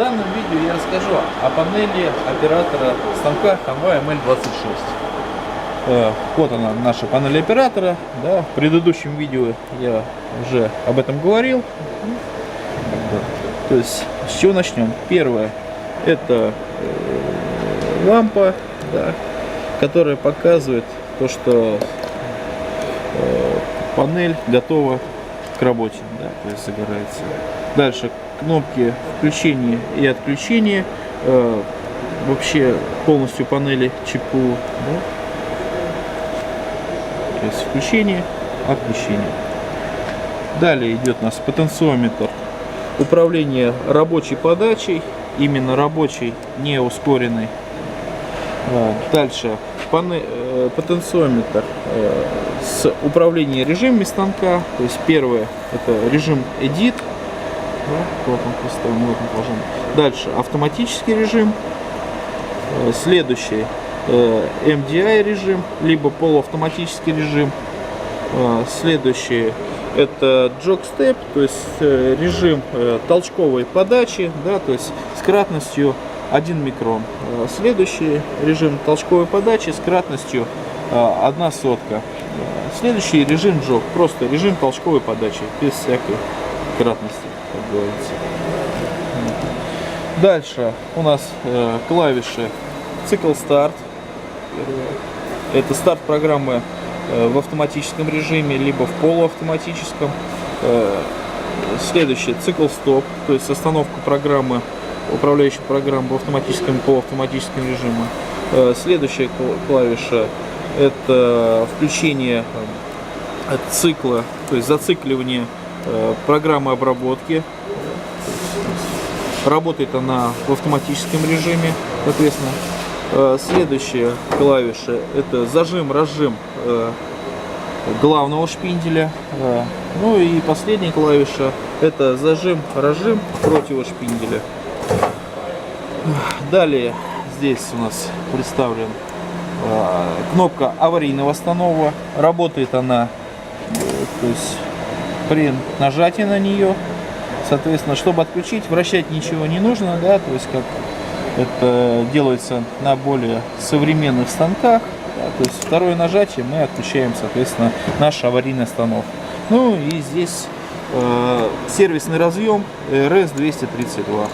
данном видео я расскажу о панели оператора станка Hanwha ML26. Э, Вот она, наша панель оператора. Да, в предыдущем видео я уже об этом говорил. То есть, чего начнем? Первое, это э, лампа, да, которая показывает то, что э, панель готова к работе, да, то есть загорается. Дальше кнопки включения и отключения, э, вообще полностью панели ЧПУ, да. то есть включение, отключение. Далее идет у нас потенциометр управление рабочей подачей, именно рабочей, не ускоренной. А, Дальше э, потенциометр э, с управлением режимами станка. То есть первое это режим Edit. Дальше автоматический режим. Э, Следующий э, MDI режим, либо полуавтоматический режим. Следующий это step, то есть э, режим э, толчковой подачи, да, то есть с кратностью 1 микрон. А, Следующий режим толчковой подачи с кратностью 1 сотка. А, Следующий режим jog, просто режим толчковой подачи, без всякой кратности, как говорится. Дальше у нас э, клавиши цикл старт. Это старт программы э, в автоматическом режиме, либо в полуавтоматическом. Э, Следующее цикл стоп, то есть остановка программы, управляющей программы в автоматическом и полуавтоматическом режиме. Э, Следующая кла- клавиша это включение э, цикла, то есть зацикливание э, программы обработки. Работает она в автоматическом режиме, соответственно. Следующая клавиша это зажим, разжим э, главного шпинделя. Ну и последняя клавиша это зажим, разжим противошпинделя. Далее здесь у нас представлен э, кнопка аварийного останова. Работает она э, то есть при нажатии на нее. Соответственно, чтобы отключить, вращать ничего не нужно, да, то есть как это делается на более современных станках. да, то есть второе нажатие мы отключаем, соответственно, наш аварийный останов. Ну и здесь э, сервисный разъем RS-232.